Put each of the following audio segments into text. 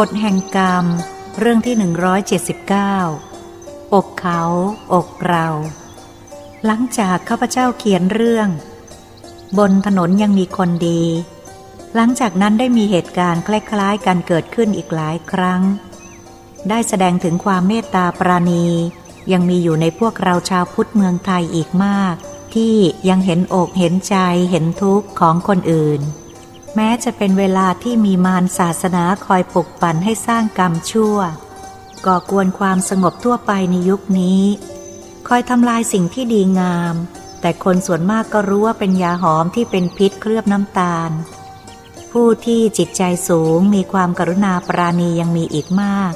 กฎแห่งกรรม เรื่องที่ 179 อกเขา อกเรา หลังจากข้าพเจ้าเขียนเรื่อง บนถนนยังมีคนดี หลังจากนั้นได้มีเหตุการณ์คล้ายๆกันเกิดขึ้นอีกหลายครั้ง ได้แสดงถึงความเมตตาปราณี ยังมีอยู่ในพวกเราชาวพุทธเมืองไทยอีกมาก ที่ยังเห็นอกเห็นใจเห็นทุกข์ของคนอื่น แม้จะเป็นเวลาที่มีมารศาสนาคอยปลุกปั่นให้สร้างกรรมชั่ว ก่อกวนความสงบทั่วไปในยุคนี้ คอยทำลายสิ่งที่ดีงาม แต่คนส่วนมากก็รู้ว่าเป็นยาหอมที่เป็นพิษเคลือบน้ำตาล ผู้ที่จิตใจสูงมีความกรุณาปราณียังมีอีกมาก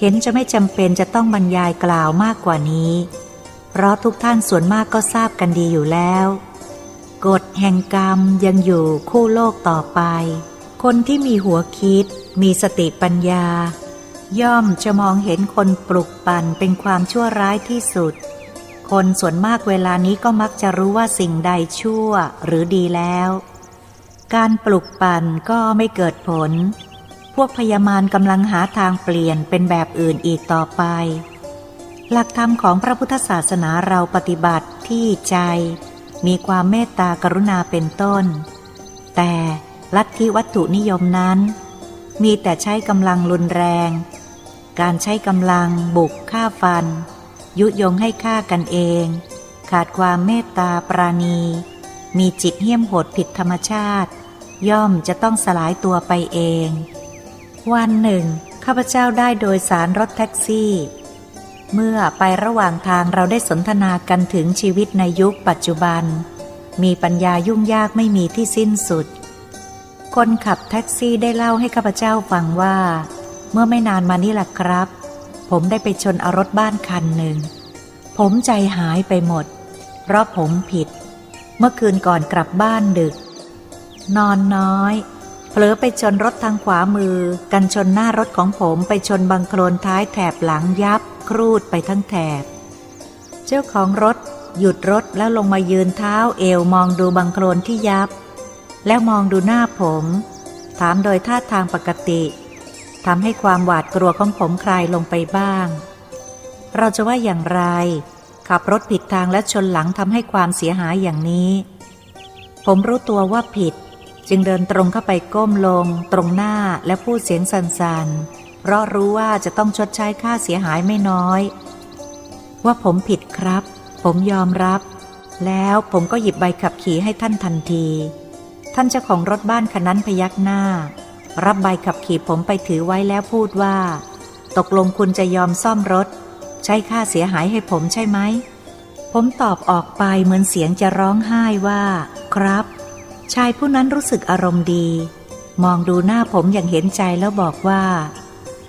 เห็นจะไม่จำเป็นจะต้องบรรยายกล่าวมากกว่านี้ เพราะทุกท่านส่วนมากก็ทราบกันดีอยู่แล้ว กฎแห่งกรรมยังอยู่คู่โลกต่อไป คนที่มีหัวคิด มีสติปัญญา ย่อมจะมองเห็นคนปลุกปั่นเป็นความชั่วร้ายที่สุด คนส่วนมากเวลานี้ก็มักจะรู้ว่าสิ่งใดชั่วหรือดีแล้ว การปลุกปั่นก็ไม่เกิดผล พวกพยามารกำลังหาทางเปลี่ยนเป็นแบบอื่นอีกต่อไป หลักธรรมของพระพุทธศาสนาเราปฏิบัติที่ใจ มีความเมตตากรุณาเป็นต้น แต่ลัทธิวัตถุนิยมนั้น มีแต่ใช้กำลังรุนแรง การใช้กำลังบุกฆ่าฟัน ยุยงให้ฆ่ากันเอง ขาดความเมตตาปราณี มีจิตเหี้ยมโหดผิดธรรมชาติ ย่อมจะต้องสลายตัวไปเอง วันหนึ่งข้าพเจ้าได้โดยสารรถแท็กซี่ เมื่อไประหว่างทางเราได้สนทนากันถึงชีวิตในยุคปัจจุบัน มีปัญญายุ่งยากไม่มีที่สิ้นสุด คนขับแท็กซี่ได้เล่าให้ข้าพเจ้าฟังว่า เมื่อไม่นานมานี้แหละครับ ผมได้ไปชนเอารถบ้านคันหนึ่ง ผมใจหายไปหมด เพราะผมผิด เมื่อคืนก่อนกลับบ้านดึก นอนน้อยเผลอไปชนรถทางขวามือ กันชนหน้ารถของผมไปชนบังโคลนท้ายแถบหลังยับ ครูดไปทั้งแถบ เจ้าของรถหยุดรถแล้วลงมายืนเท้าเอวมองดูบังโคลนที่ยับ แล้วมองดูหน้าผม ถามโดยท่าทางปกติทำให้ความหวาดกลัวของผมคลายลงไปบ้าง เราจะว่าอย่างไร ขับรถผิดทางและชนหลังทำให้ความเสียหายอย่างนี้ ผมรู้ตัวว่าผิด จึงเดินตรงเข้าไปก้มลง ตรงหน้าและพูดเสียงสันๆ เพราะรู้ว่าจะต้องชดใช้ค่าเสียหายไม่น้อย ว่าผมผิดครับ ผมยอมรับ แล้วผมก็หยิบใบขับขี่ให้ท่านทันที ท่านเจ้าของรถบ้านคันนั้นพยักหน้า รับใบขับขี่ผมไปถือไว้แล้วพูดว่า ตกลงคุณจะยอมซ่อมรถ ใช้ค่าเสียหายให้ผมใช่ไหม ผมตอบออกไปเหมือนเสียงจะร้องไห้ว่า ครับ ชายผู้นั้นรู้สึกอารมณ์ดี มองดูหน้าผมอย่างเห็นใจแล้วบอกว่า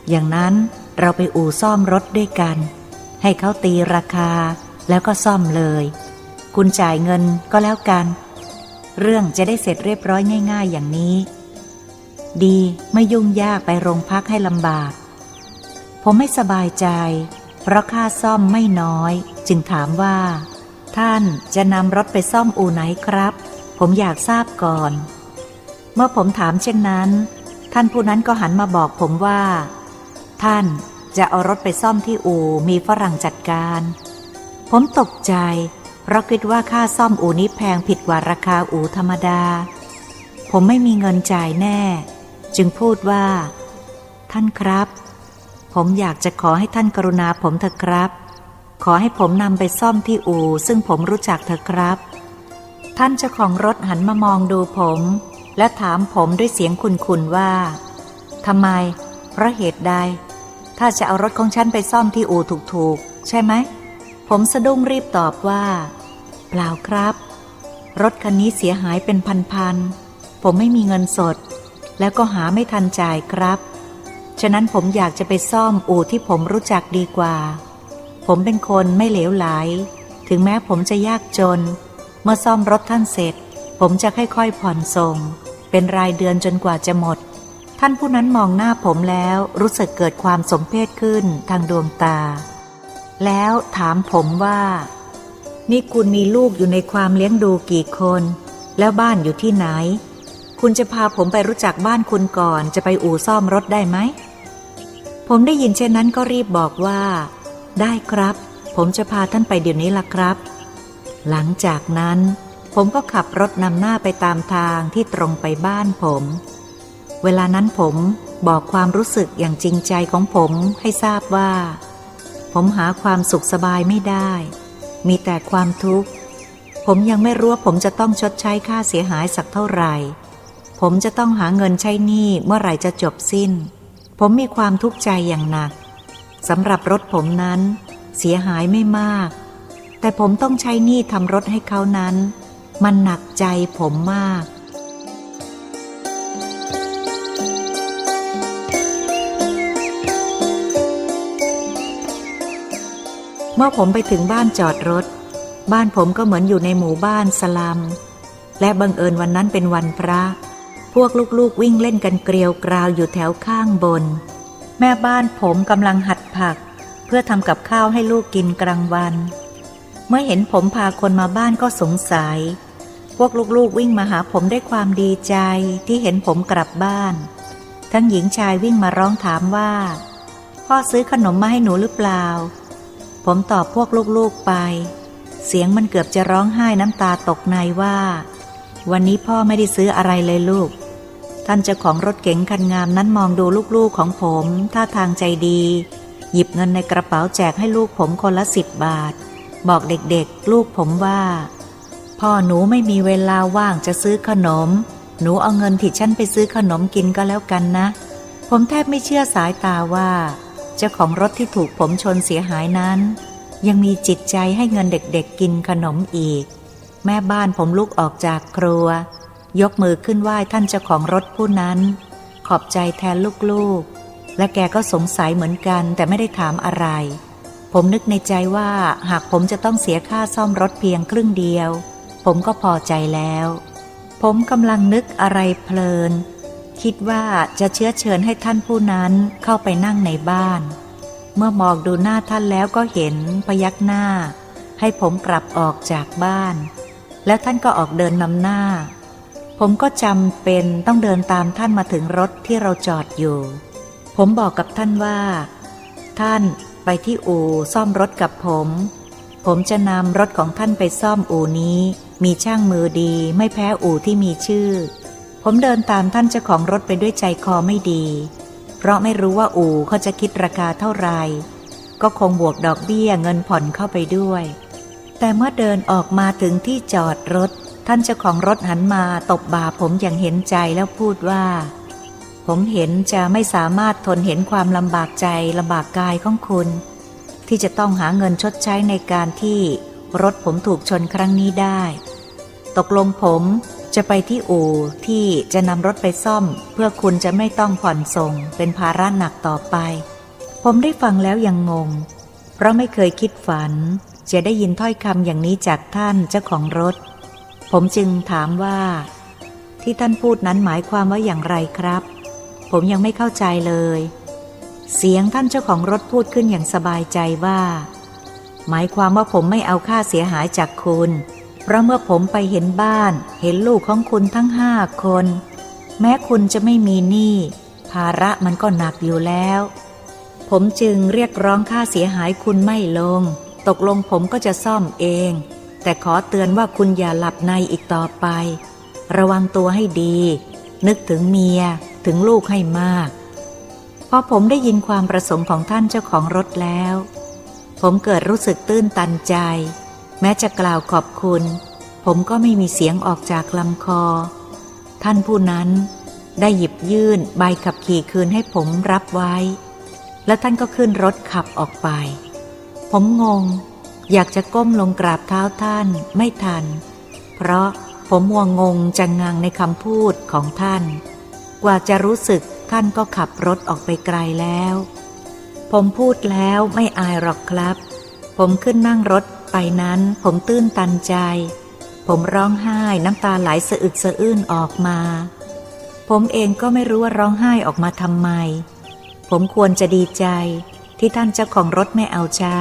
อย่างนั้นเราไปอู่ซ่อมรถด้วยกัน ให้เขาตีราคาแล้วก็ซ่อมเลย คุณจ่ายเงินก็แล้วกัน เรื่องจะได้เสร็จเรียบร้อยง่าย ๆ อย่างนี้ ดีไม่ยุ่งยากไปโรงพักให้ลำบาก ผมไม่สบายใจ เพราะค่าซ่อมไม่น้อย จึงถามว่า ท่านจะนำรถไปซ่อมอู่ไหนครับ ผมอยากทราบก่อน เมื่อผมถามเช่นนั้น ท่านผู้นั้นก็หันมาบอกผมว่า ท่านจะเอารถไปซ่อมที่อู่มีฝรั่งจัดการ ผมตกใจ เพราะคิดว่าค่าซ่อมอู่นี้แพงผิดกว่าราคาอู่ธรรมดา ผมไม่มีเงินจ่ายแน่ จึงพูดว่า ท่านครับ ผมอยากจะขอให้ท่านกรุณาผมเถอะครับ ขอให้ผมนำไปซ่อมที่อู่ซึ่งผมรู้จักเถอะครับ ท่านเจ้าของรถหันมามองดูผม และถามผมด้วยเสียงคุนๆว่าทำไม เพราะเหตุใด ถ้าจะเอารถของฉันไปซ่อมที่อู่ถูกๆ ใช่ไหม ผมสะดุ้งรีบตอบว่า เปล่าครับ รถคันนี้เสียหายเป็นพันๆ ผมไม่มีเงินสด แล้วก็หาไม่ทันจ่ายครับ ฉะนั้นผมอยากจะไปซ่อมอู่ที่ผมรู้จักดีกว่า ผมเป็นคนไม่เหลวไหล ถึงแม้ผมจะยากจน เมื่อซ่อมรถท่านเสร็จ ผมจะค่อยๆผ่อนส่ง เป็นรายเดือนจนกว่าจะหมด ท่านผู้นั้นมองหน้าผมแล้วรู้สึกเกิดความสมเพชขึ้นทางดวงตา แล้วถามผมว่า นี่คุณมีลูกอยู่ในความเลี้ยงดูกี่คน แล้วบ้านอยู่ที่ไหน คุณจะพาผมไปรู้จักบ้านคุณก่อนจะไปอู่ซ่อมรถได้ไหม ผมได้ยินเช่นนั้นก็รีบบอกว่า ได้ครับ ผมจะพาท่านไปเดี๋ยวนี้ล่ะครับ หลังจากนั้น ผมก็ขับรถนำหน้าไปตามทางที่ตรงไปบ้านผม เวลานั้นผมบอกความรู้สึกอย่างจริงใจของผมให้ทราบว่า ผมหาความสุขสบายไม่ได้ มีแต่ความทุกข์ ผมยังไม่รู้ว่าผมจะต้องชดใช้ค่าเสียหายสักเท่าไหร่ ผมจะต้องหาเงินใช้หนี้เมื่อไหร่จะจบสิ้น ผมมีความทุกข์ใจอย่างหนักสำหรับรถผมนั้น เสียหายไม่มาก แต่ผมต้องใช้หนี้ทำรถให้เขานั้น มันหนักใจผมมาก เมื่อผมไปถึงบ้านจอดรถ บ้านผมก็เหมือนอยู่ในหมู่บ้านสลัม และบังเอิญวันนั้นเป็นวันพระ พวกลูกๆวิ่งเล่นกันเกลียวกราวอยู่แถวข้างบน แม่บ้านผมกำลังหัดผัก เพื่อทำกับข้าวให้ลูกกินกลางวัน เมื่อเห็นผมพาคนมาบ้านก็สงสัย พวกลูกๆวิ่งมาหาผมด้วยความดีใจที่เห็นผมกลับบ้าน ทั้งหญิงชายวิ่งมาร้องถามว่า พ่อซื้อขนมมาให้หนูหรือเปล่า ผมตอบพวกลูกๆไป เสียงมันเกือบจะร้องไห้น้ำตาตกในว่า วันนี้พ่อไม่ได้ซื้ออะไรเลยลูก ท่านเจ้าของรถเก๋งคันงามนั้นมองดูลูกๆของผมท่าทางใจดี หยิบเงินในกระเป๋าแจกให้ลูกผมคนละสิบบาท บอกเด็กๆ ลูกผมว่า พ่อหนูไม่มีเวลาว่างจะซื้อขนม หนูเอาเงินที่ฉันไปซื้อขนมกินก็แล้วกันนะ ผมแทบไม่เชื่อสายตาว่า เจ้าของรถที่ถูกผมชนเสียหายนั้น ยังมีจิตใจให้เงินเด็กๆกินขนมอีก แม่บ้านผมลุกออกจากครัว ยกมือขึ้นไหว้ท่านเจ้าของรถผู้นั้น ขอบใจแทนลูกๆ และแกก็สงสัยเหมือนกันแต่ไม่ได้ถามอะไร ผมนึกในใจว่าหากผมจะต้องเสียค่าซ่อมรถเพียงครึ่งเดียว ผมก็พอใจแล้ว ผมกำลังนึกอะไรเพลิน คิดว่าจะเชื้อเชิญให้ท่านผู้นั้นเข้าไปนั่งในบ้าน เมื่อมองดูหน้าท่านแล้วก็เห็นพยักหน้า ให้ผมกลับออกจากบ้าน แล้วท่านก็ออกเดินนำหน้า ผมก็จำเป็นต้องเดินตามท่านมาถึงรถที่เราจอดอยู่ ผมบอกกับท่านว่า ท่านไปที่อู่ซ่อมรถกับผม ผมจะนำรถของท่านไปซ่อมอู่นี้ มีช่างมือดีไม่แพ้อู่ที่มีชื่อ ผมเดินตามท่านเจ้าของรถไปด้วยใจคอไม่ดี เพราะไม่รู้ว่าอู่เขาจะคิดราคาเท่าไหร่ก็คงบวกดอกเบี้ยเงินผ่อนเข้าไปด้วย แต่เมื่อเดินออกมาถึงที่จอดรถ ท่านเจ้าของรถหันมาตบบ่าผมอย่างเห็นใจแล้วพูดว่า ผมเห็นจะไม่สามารถทนเห็นความลำบากใจลำบากกายของคุณ ที่จะต้องหาเงินชดใช้ในการที่รถผมถูกชนครั้งนี้ได้ ตกลงผม จะไปที่อู่ที่จะนำรถไปซ่อม เพื่อคุณจะไม่ต้องผ่อนส่ง เป็นภาระหนักต่อไป ผมได้ฟังแล้วยังงง เพราะไม่เคยคิดฝัน จะได้ยินถ้อยคำอย่างนี้จากท่านเจ้าของรถ ผมจึงถามว่า ที่ท่านพูดนั้นหมายความว่าอย่างไรครับ ผมยังไม่เข้าใจเลย เสียงท่านเจ้าของรถพูดขึ้นอย่างสบายใจว่า หมายความว่าผมไม่เอาค่าเสียหายจากคุณ เพราะเมื่อผมไปเห็นบ้านเห็นลูกของคุณทั้งห้าคน แม้คุณจะไม่มีหนี้ภาระมันก็หนักอยู่แล้ว ผมจึงเรียกร้องค่าเสียหายคุณไม่ลง ตกลงผมก็จะซ่อมเอง แต่ขอเตือนว่าคุณอย่าหลับในอีกต่อไป ระวังตัวให้ดี นึกถึงเมียถึงลูกให้มาก พอผมได้ยินความประสงค์ของท่านเจ้าของรถแล้ว ผมเกิดรู้สึกตื้นตันใจ แม้จะกล่าวขอบคุณ ผมก็ไม่มีเสียงออกจากลำคอ ท่านผู้นั้นได้หยิบยื่นใบขับขี่คืนให้ผมรับไว้ และท่านก็ขึ้นรถขับออกไป ผมงง อยากจะก้มลงกราบเท้าท่านไม่ทัน เพราะผมมัวงงจังงังในคำพูดของท่าน กว่าจะรู้สึกท่านก็ขับรถออกไปไกลแล้ว ผมพูดแล้วไม่อายหรอกครับ ผมขึ้นนั่งรถ ไปนั้น ผมตื้นตันใจ ผมร้องไห้น้ำตาไหลสะอึกสะอื้นออกมา ผมเองก็ไม่รู้ว่าร้องไห้ออกมาทำไม ผมควรจะดีใจที่ท่านเจ้าของรถไม่เอาใช้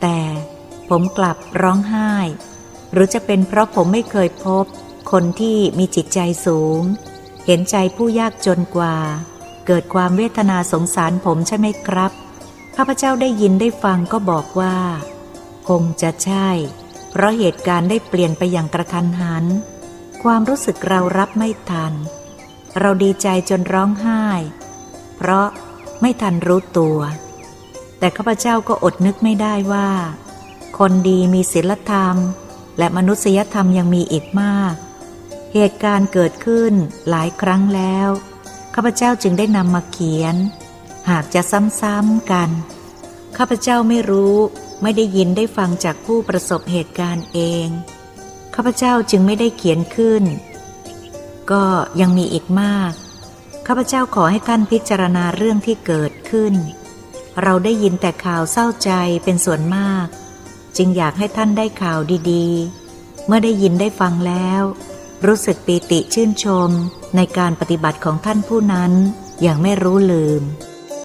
แต่ผมกลับร้องไห้ หรือจะเป็นเพราะผมไม่เคยพบ คนที่มีจิตใจสูง เห็นใจผู้ยากจนกว่า เกิดความเวทนาสงสารผมใช่ไหมครับข้าพเจ้าได้ยินได้ฟังก็บอกว่า คงจะใช่ เพราะเหตุการณ์ได้เปลี่ยนไปอย่างกระทันหัน ความรู้สึกเรารับไม่ทัน เราดีใจจนร้องไห้ เพราะไม่ทันรู้ตัว แต่ข้าพเจ้าก็อดนึกไม่ได้ว่า คนดีมีศีลธรรม และมนุษยธรรมยังมีอีกมาก เหตุการณ์เกิดขึ้นหลายครั้งแล้วข้าพเจ้าจึงได้นำมาเขียน หากจะซ้ำๆกันข้าพเจ้าไม่รู้ ไม่ได้ยินได้ฟังจากผู้ประสบเหตุการณ์เอง ข้าพเจ้าจึงไม่ได้เขียนขึ้น ก็ยังมีอีกมาก ข้าพเจ้าขอให้ท่านพิจารณาเรื่องที่เกิดขึ้น เราได้ยินแต่ข่าวเศร้าใจเป็นส่วนมาก จึงอยากให้ท่านได้ข่าวดีๆ เมื่อได้ยินได้ฟังแล้ว รู้สึกปีติชื่นชมในการปฏิบัติของท่านผู้นั้นอย่างไม่รู้ลืม